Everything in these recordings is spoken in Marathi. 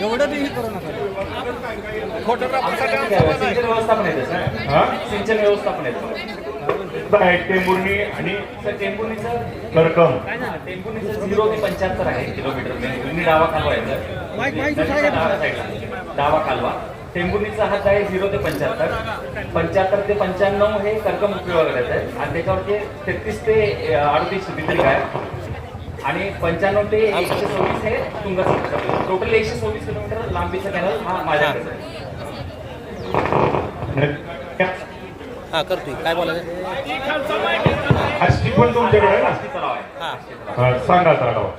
एवढं हे करू नका. सिंचन व्यवस्थापन येतं सर. हा? सिंचन व्यवस्थापन येतं आहे टेंभुर्णी आणि सर करकम. झिरो ते पंच्याहत्तर आहे किलोमीटर. म्हणजे डावा कालवा येतं डाव्या साईडला डावा कालवा टेंभुर्णीचा हात आहे झिरो ते पंच्याहत्तर. पंच्याहत्तर ते पंच्याण्णव हे कर्कम उपविभागात येत आहे आणि त्याच्यावरती तेहतीस ते अडतीस बिल्डिंग आहे. आणि पंच्याण्णव ते एकशे सव्वीस हे तुंगसंग टोटल एकशे सव्वीस किलोमीटर लांबीचा कॅनल हा माझ्याकडे आहे. हा करतोय. काय बोलायचं? आष्टी पण तुमच्याकडे आष्टी तलाव आहे. सांगा आता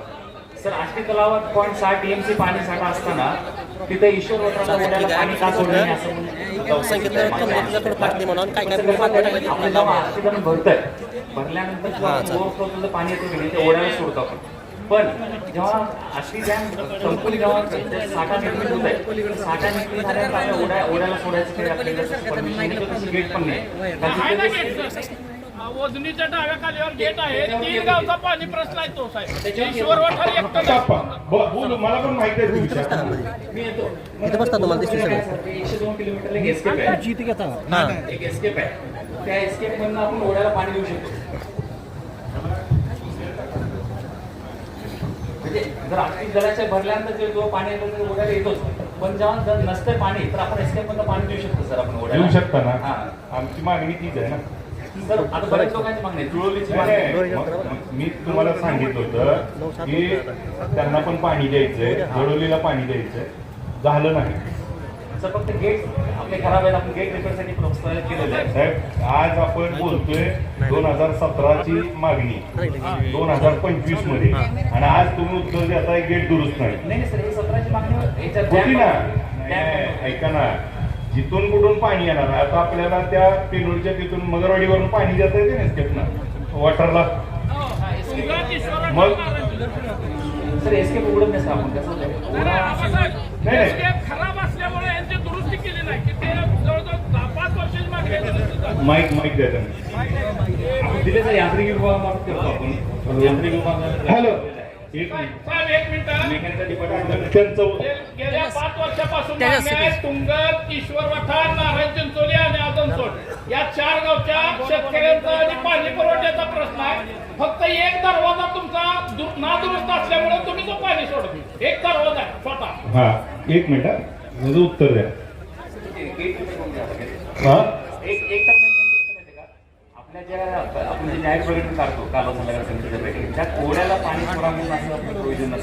सर आष्टी तलावात पॉईंट सहा टीएमसी पाणी साठा असताना तिथे ईश्वर पाणी का सोडलं असं सांगितलं दे म्हणून काय काय भरतंय भरल्यानंतर चं पाणी येतं की नाही ते ओढ्याला सोडतो आपण. पण जेव्हा आष्टी डॅम संपून जेव्हा साठा निर्मित होत आहे साठा निर्मित झाल्यानंतर आपल्या ओढ्या ओढ्याला सोडायचं काही आपल्याला गेट पण नाही. ना तिथे गेट वजनीच्या डाव्या खालीवर गेट आहे तीन गावचा पाणी प्रश्न आहे तो साहेब. ईश्वर वठार एकटं बाप्पा, ब- बोल मला पण माहिती आहे ते विषय मी येतो. तुम्हाला एकशे दोन किलोमीटरला आहे. एक एस्केप आहे. त्या एस्केप मधून आपण ओढ्याला पाणी देऊ शकतो. म्हणजे जर आर्थिक जलाशय भरल्यानंतर जे जो पाणी येतो ते ओढ्याला येतोच. पण जेव्हा जर नसतं पाणी तर आपण एस्केप मधनं पाणी देऊ शकतो सर आपण ओढ्याला. देऊ शकता हा. ना आमची मागणी तीच आहे ना. सर आता बऱ्याच लोकांची मागणी आहे. जुळवलीची नाही, मागणी आहे. नाही, मी तुम्हाला सांगितलं होतं की त्यांना पण पाणी द्यायचंय जडवलीला पाणी द्यायचंय. झालं नाही. सर फक्त गेट आपले खराब आहेत आपण गेट रिपेअरसाठी प्रस्तावित केलेलं आहे. साहेब आज आपण बोलतोय दोन हजार सतराची मागणी. दोन हजार पंचवीसमध्ये आणि आज तुम्ही उत्तर देताय गेट दुरुस्त नाही. नाही नाही सर हे सतराची मागणी याच्यात होती ना. dam- नाही, ऐका ना. जिथून कुठून पाणी येणार आता आपल्याला त्या पेनूरच्या तिथून मगरवाडीवरून पाणी देता येते ना स्टेपना वॉटरला. मग? सर एस्केप उघडत नाही सर आपण कसं नाही, नाही. माईक माईक द्या त्यांना. आपण दिले सर यांत्रिक विभागामार्फत करतो आपण. यांत्रिक विभागाला हॅलो. एक साहेब मिनिट. साहेब, एक मिनिट. मेकॅनिकल डिपार्टमेंट त्यांचं गेल्या पाच वर्षापासून तुंगत ईश्वर वठार नारायण चिंचोली आणि आदमसोड या चार गावच्या शेतकऱ्यांचा आणि पाणी पुरवठ्याचा प्रश्न आहे. फक्त एक दरवाजा तुमचा नादुरुस्त असल्यामुळे तुम्ही तो पाणी सोडत एक दरवाजा आहे स्वतः. हा एक मिनिट. माझं उत्तर द्या. हा? एक एक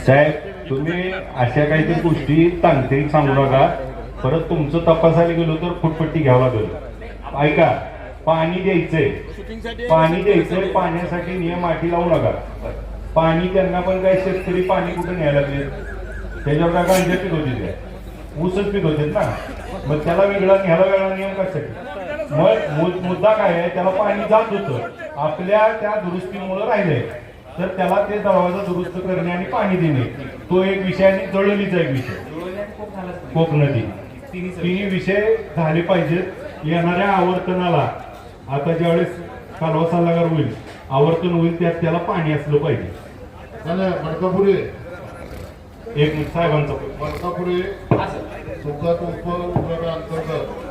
साहेब तुम्ही अशा काहीतरी गोष्टी तांत्रिक सांगू नका. परत तुमचं तपासायला गेलो तर फुटपट्टी घ्यावं लागेल. ऐका पाणी द्यायचंय. पाणी द्यायचंय पाण्यासाठी नियम अटी लावू नका. पाणी त्यांना पण काही शेतकरी पाणी कुठे न्यायला लागले? त्याच्यावर काय गांजा पिकवते ऊसच पिकवतात ना? मग त्याला वेगळा न्यायला वेगळा नियम कशासाठी? मग मु- मुद्दा काय आहे त्याला पाणी जात होतं. आपल्या त्या दुरुस्तीमुळे राहिलंय. तर त्याला ते दरवाजा दुरुस्त करणे आणि पाणी देणे. तो एक विषय आणि जळवलीचा एक विषय. कोक नदी. तिन्ही तिन्ही विषय झाले पाहिजेत. येणाऱ्या आवर्तनाला आता ज्यावेळेस कालवा सल्लागार होईल आवर्तन होईल त्यात त्याला पाणी असलं पाहिजे. नाही मडकापुरे एक साहेबांचा. मडकापुरे हा, सर. तुमचा तो उप अंतर्गत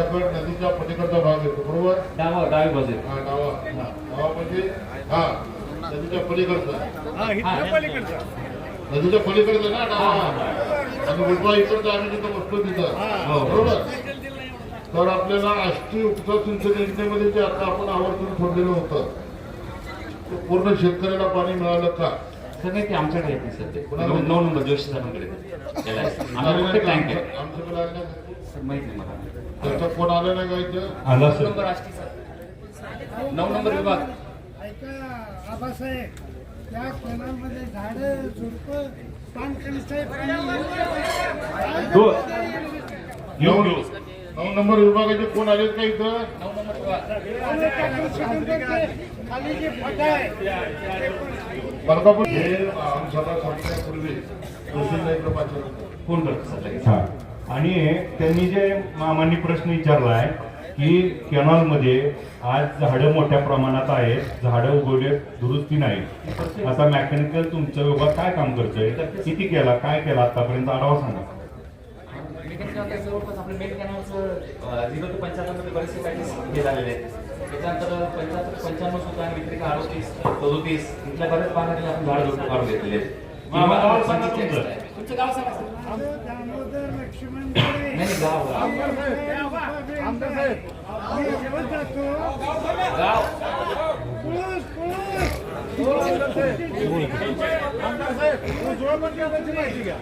तुमच्याकडे नदीच्या पलीकडचा भाग येतो बरोबर? डावा डावी बाजू. हा डावा. डावा म्हणजे हा नदीच्या पलीकडचा. हा, नदीच्या पलीकडचा ना डावा. आणि उजवा इकडचा आम्ही जिथं बसतो तिथं. बरोबर? तर आपल्याला आष्टी उपसा सिंचन योजनेमध्ये जे आता आपण आवर्जून सोडलेलं होतं ते पूर्ण शेतकऱ्याला पाणी मिळालं का? सर नाही ते आमच्याकडे येते सर. ते? नऊ नंबर जोशी. त्याला टँक आहे. आमच्याकडे आलं नाही. सर माहीत नाही मला. त्याचा फोन आला नाही का इथं? आला सर. Number Ashti sir. नऊ नंबर विभाग. ऐका आबासाहेब त्या केनालमध्ये झाडं झुडपं पान कणसाहेब दो येऊ घेऊ नऊ नंबर विभागाचे कोण आलेत का इथं? हे आमच्याला फोन हा. आणि त्यांनी जे मामांनी प्रश्न विचारलाय की कॅनॉलमध्ये आज झाडं मोठ्या प्रमाणात आहेत झाडं उगवले दुरुस्ती नाही. आता मेकॅनिकल तुमचं विभाग काय काम करतोय? किती केला काय केला आतापर्यंत? आढावा सांगा. मेकॅनिकल आता जवळपास आपलं मेन कॅनॉलचं झिरो ते पंच्याहत्तरमध्ये बरेचसे पॅकेज हे झालेले आहेत त्याच्यानंतर पंच्याहत्तर पंच्याण्णव सुद्धा आणि व्यतिरिक्त अडोतीस सदोतीस इथल्या बऱ्याच भागाने आपण झाड काढून घेतलेले आहेत तुमचं. गाव सांगा गाव गाव माहिती घ्या.